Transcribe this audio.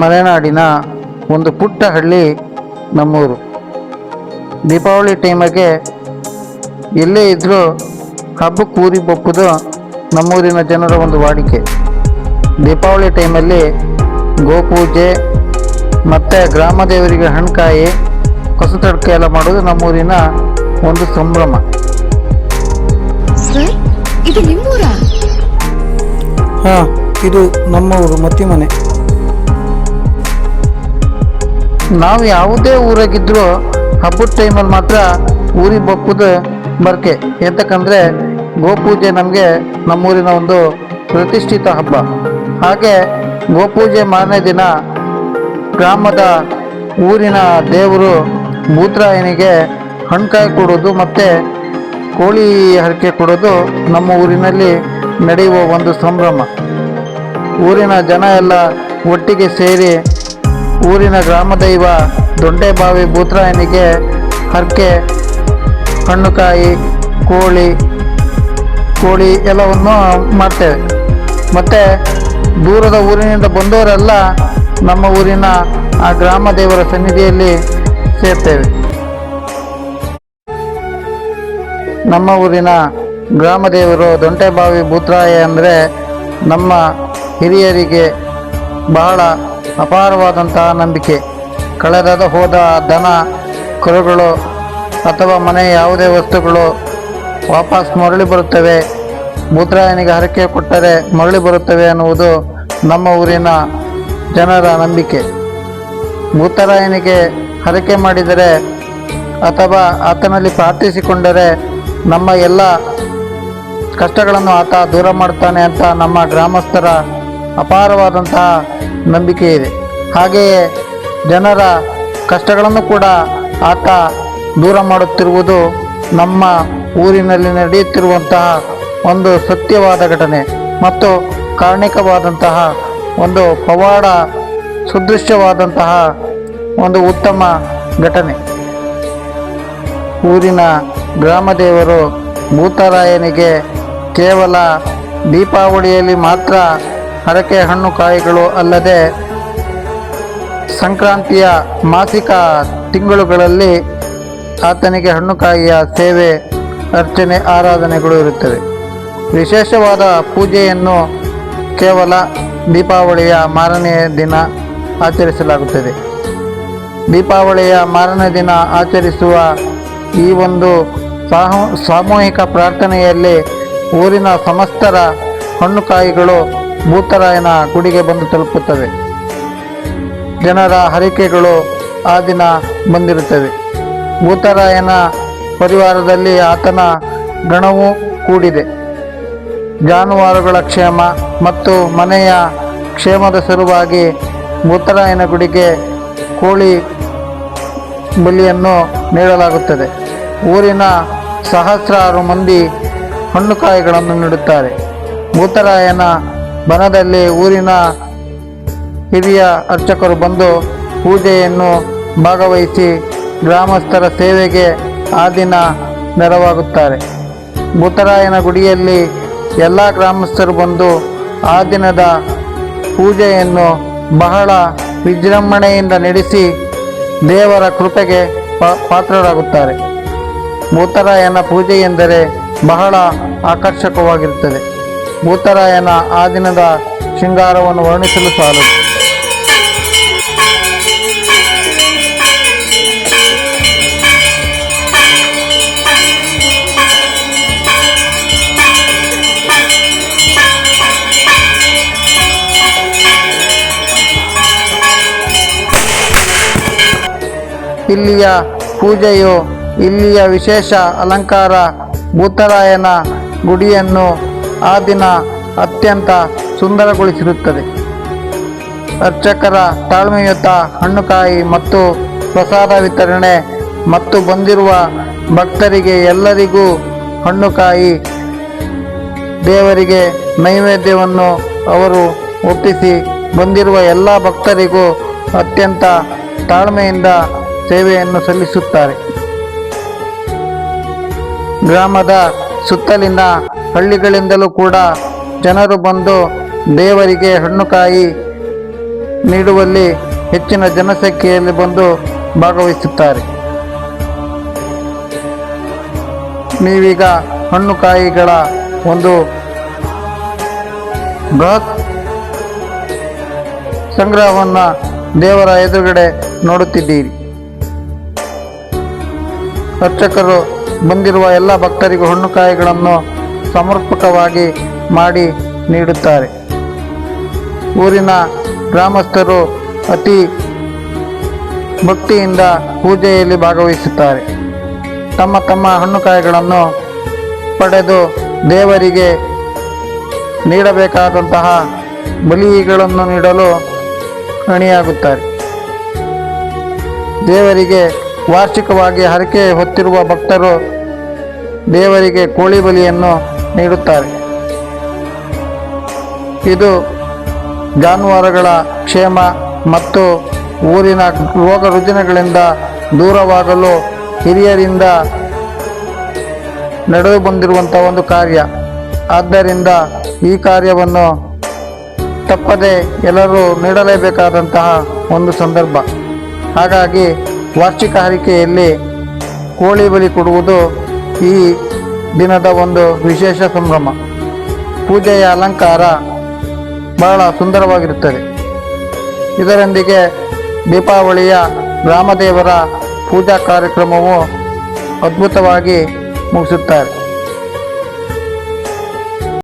ಮಲೆನಾಡಿನ ಒಂದು ಪುಟ್ಟ ಹಳ್ಳಿ ನಮ್ಮೂರು. ದೀಪಾವಳಿ ಟೈಮಗೆ ಎಲ್ಲೇ ಇದ್ದರೂ ಹಬ್ಬಕ್ಕೆ ಊರಿ ಬಪ್ಪುದು ನಮ್ಮೂರಿನ ಜನರ ಒಂದು ವಾಡಿಕೆ. ದೀಪಾವಳಿ ಟೈಮಲ್ಲಿ ಗೋಪೂಜೆ ಮತ್ತು ಗ್ರಾಮ ದೇವರಿಗೆ ಹಣ್ಕಾಯಿ ಹೊಸತಡ್ಕೆ ಎಲ್ಲ ಮಾಡೋದು ನಮ್ಮೂರಿನ ಒಂದು ಸಂಭ್ರಮ. ಇದು ನಿಮ್ಮೂರಾ? ಹಾಂ ಇದು ನಮ್ಮ ಊರು ಮನೆ ನಾವು ಯಾವುದೇ ಊರಾಗಿದ್ರೂ ಹಬ್ಬದ ಟೈಮಲ್ಲಿ ಮಾತ್ರ ಊರಿಗೆ ಬಪ್ಪುದು ಬರ್ಕೆ. ಎಂತಕ್ಕಂದರೆ ಗೋಪೂಜೆ ನಮಗೆ ನಮ್ಮೂರಿನ ಒಂದು ಪ್ರತಿಷ್ಠಿತ ಹಬ್ಬ. ಹಾಗೆ ಗೋಪೂಜೆ ಮಾರನೇ ದಿನ ಗ್ರಾಮದ ಊರಿನ ದೇವರು ಭೂತರಾಯನಿಗೆ ಹಣ್ಕಾಯಿ ಕೊಡೋದು ಮತ್ತು ಕೋಳಿ ಹರಕೆ ಕೊಡೋದು ನಮ್ಮ ಊರಿನಲ್ಲಿ ನಡೆಯುವ ಒಂದು ಸಂಭ್ರಮ. ಊರಿನ ಜನ ಎಲ್ಲ ಒಟ್ಟಿಗೆ ಸೇರಿ ಊರಿನ ಗ್ರಾಮದೈವ ದೊಂಡೆಬಾವಿ ಭೂತರಾಯನಿಗೆ ಹರಕೆ, ಹಣ್ಣುಕಾಯಿ, ಕೋಳಿ ಕೋಳಿ ಎಲ್ಲವನ್ನು ಮಾಡ್ತೇವೆ. ಮತ್ತು ದೂರದ ಊರಿನಿಂದ ಬಂದವರೆಲ್ಲ ನಮ್ಮ ಊರಿನ ಆ ಗ್ರಾಮ ದೇವರ ಸನ್ನಿಧಿಯಲ್ಲಿ ಸೇರ್ತೇವೆ. ನಮ್ಮ ಊರಿನ ಗ್ರಾಮ ದೇವರು ದೊಂಟೆಬಾವಿ ಭೂತರಾಯ ಅಂದರೆ ನಮ್ಮ ಹಿರಿಯರಿಗೆ ಬಹಳ ಅಪಾರವಾದಂತಹ ನಂಬಿಕೆ. ಕಳೆದದ ಹೋದ ದನ, ಕರುಗಳು ಅಥವಾ ಮನೆ ಯಾವುದೇ ವಸ್ತುಗಳು ವಾಪಸ್ ಮರಳಿ ಬರುತ್ತವೆ. ಮೂತ್ರಾಯನಿಗೆ ಹರಕೆ ಕೊಟ್ಟರೆ ಮರಳಿ ಬರುತ್ತವೆ ಅನ್ನುವುದು ನಮ್ಮ ಊರಿನ ಜನರ ನಂಬಿಕೆ. ಭೂತರಾಯನಿಗೆ ಹರಕೆ ಮಾಡಿದರೆ ಅಥವಾ ಆತನಲ್ಲಿ ಪ್ರಾರ್ಥಿಸಿಕೊಂಡರೆ ನಮ್ಮ ಎಲ್ಲ ಕಷ್ಟಗಳನ್ನು ಆತ ದೂರ ಮಾಡ್ತಾನೆ ಅಂತ ನಮ್ಮ ಗ್ರಾಮಸ್ಥರ ಅಪಾರವಾದಂತಹ ನಂಬಿಕೆ ಇದೆ. ಹಾಗೆಯೇ ಜನರ ಕಷ್ಟಗಳನ್ನು ಕೂಡ ಆತ ದೂರ ಮಾಡುತ್ತಿರುವುದು ನಮ್ಮ ಊರಿನಲ್ಲಿ ನಡೆಯುತ್ತಿರುವಂತಹ ಒಂದು ಸತ್ಯವಾದ ಘಟನೆ ಮತ್ತು ಕಾರಣಿಕವಾದಂತಹ ಒಂದು ಪವಾಡ ಸುದೃಶ್ಯವಾದಂತಹ ಒಂದು ಉತ್ತಮ ಘಟನೆ. ಊರಿನ ಗ್ರಾಮದೇವರು ಭೂತರಾಯನಿಗೆ ಕೇವಲ ದೀಪಾವಳಿಯಲ್ಲಿ ಮಾತ್ರ ಹರಕೆ ಹಣ್ಣು ಕಾಯಿಗಳು ಅಲ್ಲದೆ ಸಂಕ್ರಾಂತಿಯ ಮಾಸಿಕ ತಿಂಗಳುಗಳಲ್ಲಿ ಆತನಿಗೆ ಹಣ್ಣುಕಾಯಿಯ ಸೇವೆ, ಅರ್ಚನೆ, ಆರಾಧನೆಗಳು ಇರುತ್ತವೆ. ವಿಶೇಷವಾದ ಪೂಜೆಯನ್ನು ಕೇವಲ ದೀಪಾವಳಿಯ ಮಾರನೆಯ ದಿನ ಆಚರಿಸಲಾಗುತ್ತದೆ. ದೀಪಾವಳಿಯ ಮಾರನೇ ದಿನ ಆಚರಿಸುವ ಈ ಒಂದು ಸಾಮೂಹಿಕ ಪ್ರಾರ್ಥನೆಯಲ್ಲಿ ಊರಿನ ಸಮಸ್ತರ ಹಣ್ಣುಕಾಯಿಗಳು ಭೂತರಾಯನ ಗುಡಿಗೆ ಬಂದು ತಲುಪುತ್ತವೆ. ಜನರ ಹರಿಕೆಗಳು ಆ ದಿನ ಬಂದಿರುತ್ತವೆ. ಭೂತರಾಯನ ಪರಿವಾರದಲ್ಲಿ ಆತನ ಗಣವು ಕೂಡಿದೆ. ಜಾನುವಾರುಗಳ ಕ್ಷೇಮ ಮತ್ತು ಮನೆಯ ಕ್ಷೇಮದ ಸಲುವಾಗಿ ಭೂತರಾಯನ ಗುಡಿಗೆ ಕೋಳಿ ಬಲಿಯನ್ನು ನೀಡಲಾಗುತ್ತದೆ. ಊರಿನ ಸಹಸ್ರಾರು ಮಂದಿ ಹಣ್ಣುಕಾಯಿಗಳನ್ನು ನೀಡುತ್ತಾರೆ. ಭೂತರಾಯನ ಬನದಲ್ಲಿ ಊರಿನ ಹಿರಿಯ ಅರ್ಚಕರು ಬಂದು ಪೂಜೆಯನ್ನು ಭಾಗವಹಿಸಿ ಗ್ರಾಮಸ್ಥರ ಸೇವೆಗೆ ಆ ದಿನ ನೆರವಾಗುತ್ತಾರೆ. ಭೂತರಾಯನ ಗುಡಿಯಲ್ಲಿ ಎಲ್ಲ ಗ್ರಾಮಸ್ಥರು ಬಂದು ಆ ದಿನದ ಪೂಜೆಯನ್ನು ಬಹಳ ವಿಜೃಂಭಣೆಯಿಂದ ನಡೆಸಿ ದೇವರ ಕೃಪೆಗೆ ಪಾತ್ರರಾಗುತ್ತಾರೆ. ಭೂತರಾಯನ ಪೂಜೆ ಎಂದರೆ ಬಹಳ ಆಕರ್ಷಕವಾಗಿರುತ್ತದೆ. ಭೂತರಾಯನ ಆ ದಿನದ ಶೃಂಗಾರವನ್ನು ವರ್ಣಿಸಲು ಸಾಲು. ಇಲ್ಲಿಯ ಪೂಜೆಯು ಇಲ್ಲಿಯ ವಿಶೇಷ ಅಲಂಕಾರ ಭೂತರಾಯನ ಗುಡಿಯನ್ನು ಆ ದಿನ ಅತ್ಯಂತ ಸುಂದರಗೊಳಿಸಿರುತ್ತದೆ. ಅರ್ಚಕರ ತಾಳ್ಮೆಯುತ ಹಣ್ಣುಕಾಯಿ ಮತ್ತು ಪ್ರಸಾದ ವಿತರಣೆ ಮತ್ತು ಬಂದಿರುವ ಭಕ್ತರಿಗೆ ಎಲ್ಲರಿಗೂ ಹಣ್ಣುಕಾಯಿ ದೇವರಿಗೆ ನೈವೇದ್ಯವನ್ನು ಅವರು ಒಪ್ಪಿಸಿ ಬಂದಿರುವ ಎಲ್ಲ ಭಕ್ತರಿಗೂ ಅತ್ಯಂತ ತಾಳ್ಮೆಯಿಂದ ಸೇವೆಯನ್ನು ಸಲ್ಲಿಸುತ್ತಾರೆ. ಗ್ರಾಮದ ಸುತ್ತಲಿನ ಹಳ್ಳಿಗಳಿಂದಲೂ ಕೂಡ ಜನರು ಬಂದು ದೇವರಿಗೆ ಹಣ್ಣುಕಾಯಿ ನೀಡುವಲ್ಲಿ ಹೆಚ್ಚಿನ ಜನಸಂಖ್ಯೆಯಲ್ಲಿ ಬಂದು ಭಾಗವಹಿಸುತ್ತಾರೆ. ನೀವೀಗ ಹಣ್ಣು ಕಾಯಿಗಳ ಒಂದು ಬೃಹತ್ ಸಂಗ್ರಹವನ್ನು ದೇವರ ಎದುರುಗಡೆ ನೋಡುತ್ತಿದ್ದೀರಿ. ಅರ್ಚಕರು ಬಂದಿರುವ ಎಲ್ಲ ಭಕ್ತರಿಗೂ ಹಣ್ಣು ಕಾಯಿಗಳನ್ನು ಸಮರ್ಪಕವಾಗಿ ಮಾಡಿ ನೀಡುತ್ತಾರೆ. ಊರಿನ ಗ್ರಾಮಸ್ಥರು ಅತಿ ಭಕ್ತಿಯಿಂದ ಪೂಜೆಯಲ್ಲಿ ಭಾಗವಹಿಸುತ್ತಾರೆ. ತಮ್ಮ ತಮ್ಮ ಹಣ್ಣು ಕಾಯಿಗಳನ್ನು ಪಡೆದು ದೇವರಿಗೆ ನೀಡಬೇಕಾದಂತಹ ಬಲಿಗಳನ್ನು ನೀಡಲು ಅಣಿಯಾಗುತ್ತಾರೆ. ದೇವರಿಗೆ ವಾರ್ಷಿಕವಾಗಿ ಹರಕೆ ಹೊತ್ತಿರುವ ಭಕ್ತರು ದೇವರಿಗೆ ಕೋಳಿ ಬಲಿಯನ್ನು ನೀಡುತ್ತಾರೆ. ಇದು ಜಾನುವಾರುಗಳ ಕ್ಷೇಮ ಮತ್ತು ಊರಿನ ರೋಗ ರುಜಿನಗಳಿಂದ ದೂರವಾಗಲು ಹಿರಿಯರಿಂದ ನಡೆದು ಬಂದಿರುವಂಥ ಒಂದು ಕಾರ್ಯ. ಆದ್ದರಿಂದ ಈ ಕಾರ್ಯವನ್ನು ತಪ್ಪದೆ ಎಲ್ಲರೂ ನೀಡಲೇಬೇಕಾದಂತಹ ಒಂದು ಸಂದರ್ಭ. ಹಾಗಾಗಿ ವಾರ್ಷಿಕ ಹರಿಕೆಯಲ್ಲಿ ಕೋಳಿ ಬಲಿ ಕೊಡುವುದು ಈ ದಿನದ ಒಂದು ವಿಶೇಷ ಸಂಭ್ರಮ. ಪೂಜೆಯ ಅಲಂಕಾರ ಬಹಳ ಸುಂದರವಾಗಿರುತ್ತದೆ. ಇದರೊಂದಿಗೆ ದೀಪಾವಳಿಯ ಗ್ರಾಮದೇವರ ಪೂಜಾ ಕಾರ್ಯಕ್ರಮವು ಅದ್ಭುತವಾಗಿ ಮುಗಿಸುತ್ತಾರೆ.